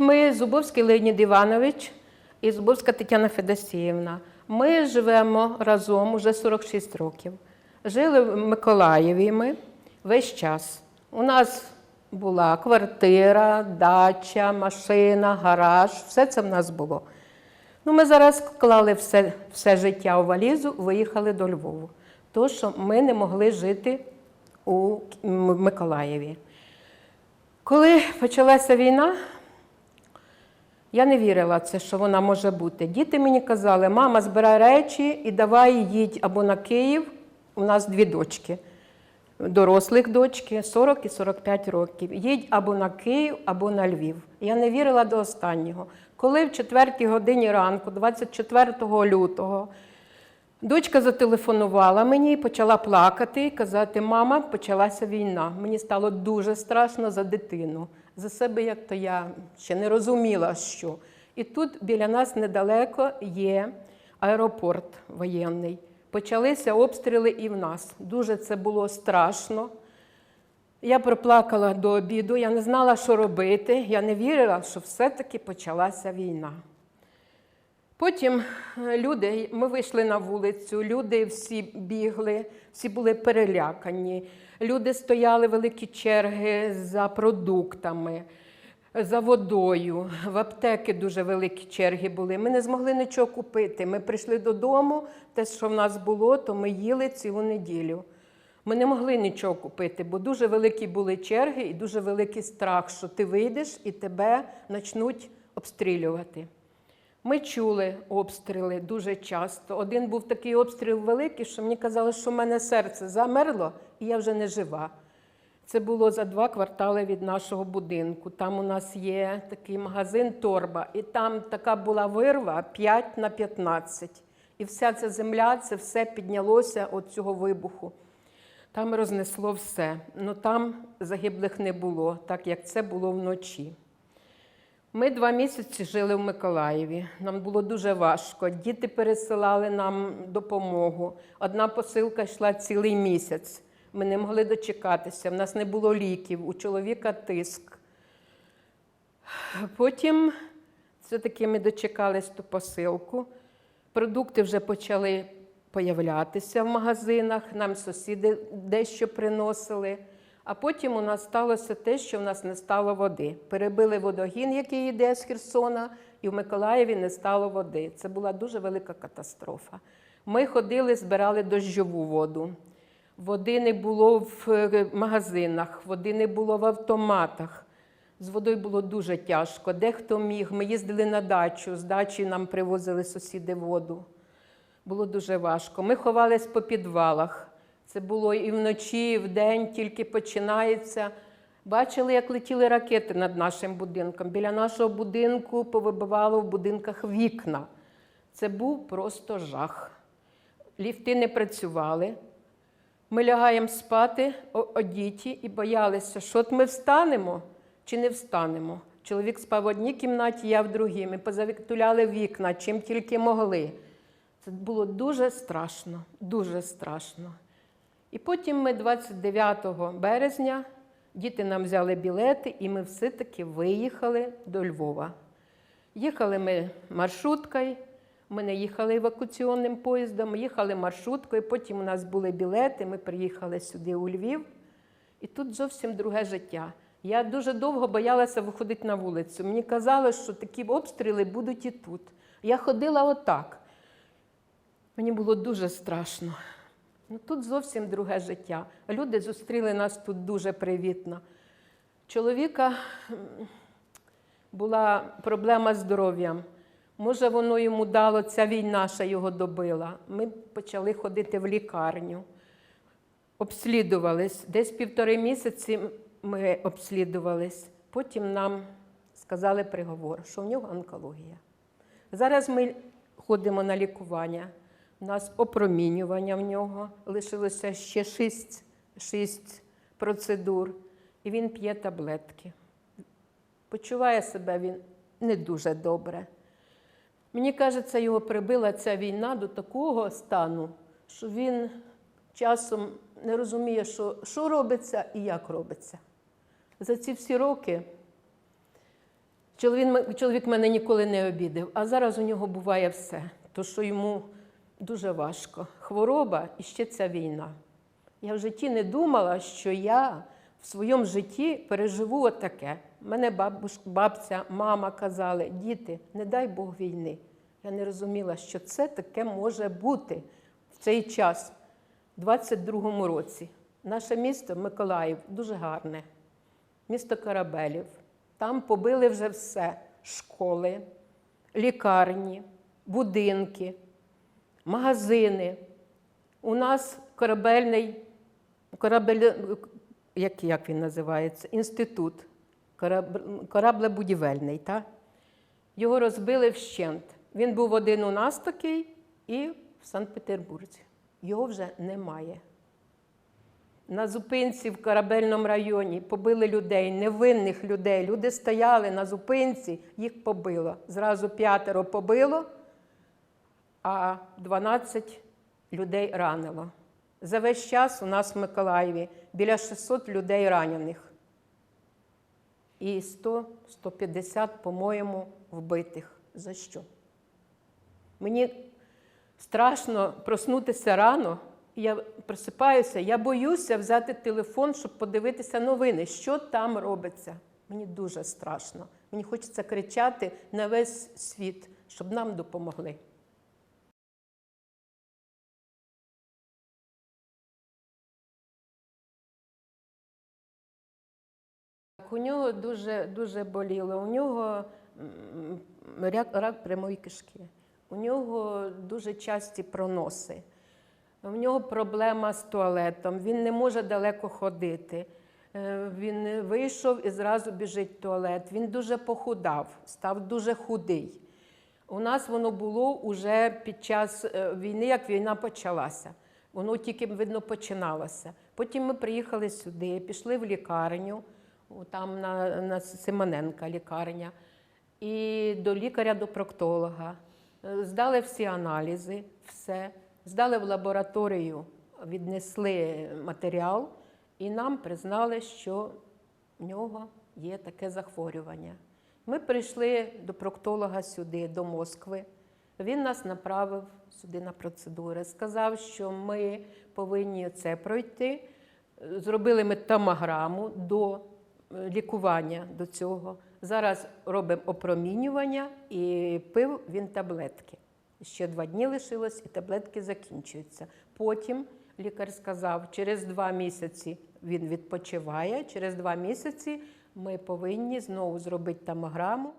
Ми Зубовський Леонід Іванович і Зубовська Тетяна Федосіївна. Ми живемо разом уже 46 років. Жили в Миколаєві ми весь час. У нас була квартира, дача, машина, гараж. Все це в нас було. Ну, ми зараз вклали все, все життя у валізу, виїхали до Львову. Тому що ми не могли жити у Миколаєві. Коли почалася війна, я не вірила в це, що вона може бути. Діти мені казали, мама, збирай речі і давай їдь або на Київ. У нас дві дочки, дорослих дочки, 40 і 45 років. Їдь або на Київ, або на Львів. Я не вірила до останнього. Коли в 4 годині ранку, 24 лютого, Дочка зателефонувала мені і почала плакати і казати: мама, почалася війна. Мені стало дуже страшно за дитину. За себе, як то я ще не розуміла, що. І тут біля нас недалеко є аеропорт воєнний. Почалися обстріли і в нас. Дуже це було страшно. Я проплакала до обіду, я не знала, що робити. Я не вірила, що все-таки почалася війна. Потім е, люди, ми вийшли на вулицю, люди всі бігли, всі були перелякані. Люди стояли великі черги за продуктами, за водою. В аптеки дуже великі черги були. Ми не змогли нічого купити. Ми прийшли додому, те, що в нас було, то ми їли цілу неділю. Ми не могли нічого купити, бо дуже великі були черги і дуже великий страх, що ти вийдеш і тебе почнуть обстрілювати. Ми чули обстріли дуже часто. Один був такий обстріл великий, що мені казали, що в мене серце замерло, і я вже не жива. Це було за два квартали від нашого будинку. Там у нас є такий магазин Торба, і там така була вирва 5 на 15. І вся ця земля, це все піднялося від цього вибуху. Там рознесло все. Ну там загиблих не було, так як це було вночі. Ми два місяці жили в Миколаєві. Нам було дуже важко. Діти пересилали нам допомогу. Одна посилка йшла цілий місяць. Ми не могли дочекатися. В нас не було ліків, у чоловіка тиск. Потім все-таки ми дочекались ту посилку. Продукти вже почали появлятися в магазинах, нам сусіди дещо приносили. А потім у нас сталося те, що в нас не стало води. Перебили водогін, який йде з Херсона, і в Миколаєві не стало води. Це була дуже велика катастрофа. Ми ходили, збирали дощову воду. Води не було в е, магазинах, води не було в автоматах. З водою було дуже тяжко. Дехто міг. Ми їздили на дачу, з дачі нам привозили сусіди воду. Було дуже важко. Ми ховались по підвалах. Це було і вночі, і вдень, тільки починається. Бачили, як летіли ракети над нашим будинком. Біля нашого будинку повибивало в будинках вікна. Це був просто жах. Ліфти не працювали. Ми лягаємо спати одіті і боялися, що от ми встанемо чи не встанемо. Чоловік спав в одній кімнаті, я в другій. Ми позавіктуляли вікна, чим тільки могли. Це було дуже страшно, дуже страшно. І потім ми 29 березня діти нам взяли білети, і ми все-таки виїхали до Львова. Їхали ми маршруткою, ми не їхали евакуаційним поїздом, їхали маршруткою, потім у нас були білети, ми приїхали сюди у Львів, і тут зовсім друге життя. Я дуже довго боялася виходити на вулицю. Мені казали, що такі обстріли будуть і тут. Я ходила отак. Мені було дуже страшно. Ну, тут зовсім друге життя. Люди зустріли нас тут дуже привітно. Чоловіка була проблема з здоров'ям. Може, воно йому дало, ця війна ще його добила. Ми почали ходити в лікарню, обслідувались. Десь півтори місяці ми обслідувались. Потім нам сказали приговор, що в нього онкологія. Зараз ми ходимо на лікування. У нас опромінювання в нього. Лишилося ще шість, шість процедур, і він п'є таблетки. Почуває себе він не дуже добре. Мені кажеться, його прибила ця війна до такого стану, що він часом не розуміє, що, що робиться і як робиться. За ці всі роки Чоловік, чоловік мене ніколи не обідав, а зараз у нього буває все, то що йому дуже важко. Хвороба і ще ця війна. Я в житті не думала, що я в своєму житті переживу отаке. Мене бабуш, бабця, мама казали, діти, не дай Бог війни. Я не розуміла, що це таке може бути в цей час, в 22-му році. Наше місто Миколаїв дуже гарне, місто корабелів. Там побили вже все: школи, лікарні, будинки, магазини. У нас корабельний, корабель, як, як він називається? Інститут кораблебудівельний. Та? Його розбили вщент. Він був один у нас такий і в Санкт-Петербурзі. Його вже немає. На зупинці в корабельному районі побили людей, невинних людей. Люди стояли на зупинці, їх побило. Зразу п'ятеро побило, а 12 людей ранило. За весь час у нас в Миколаєві біля 600 людей ранених. І 100-150, по-моєму, вбитих. За що? Мені страшно проснутися рано. Я просипаюся, я боюся взяти телефон, щоб подивитися новини, що там робиться. Мені дуже страшно. Мені хочеться кричати на весь світ, щоб нам допомогли. У нього дуже, дуже боліло. У нього рак, рак прямої кишки. У нього дуже часті проноси. У нього проблема з туалетом. Він не може далеко ходити. Е, Він вийшов і зразу біжить в туалет. Він дуже похудав, став дуже худий. У нас воно було уже під час е, війни, як війна почалася. Воно тільки, видно, починалося. Потім ми приїхали сюди, пішли в лікарню, там на, на Симоненка лікарня, і до лікаря, до проктолога. Здали всі аналізи, все. Здали в лабораторію, віднесли матеріал, і нам признали, що в нього є таке захворювання. Ми прийшли до проктолога сюди, до Москви. Він нас направив сюди на процедури. Сказав, що ми повинні це пройти. Зробили ми томограму до лікування до цього. Зараз робимо опромінювання і пив він таблетки. Ще два дні лишилось, і таблетки закінчуються. Потім лікар сказав, через два місяці він відпочиває, через два місяці ми повинні знову зробити томограму.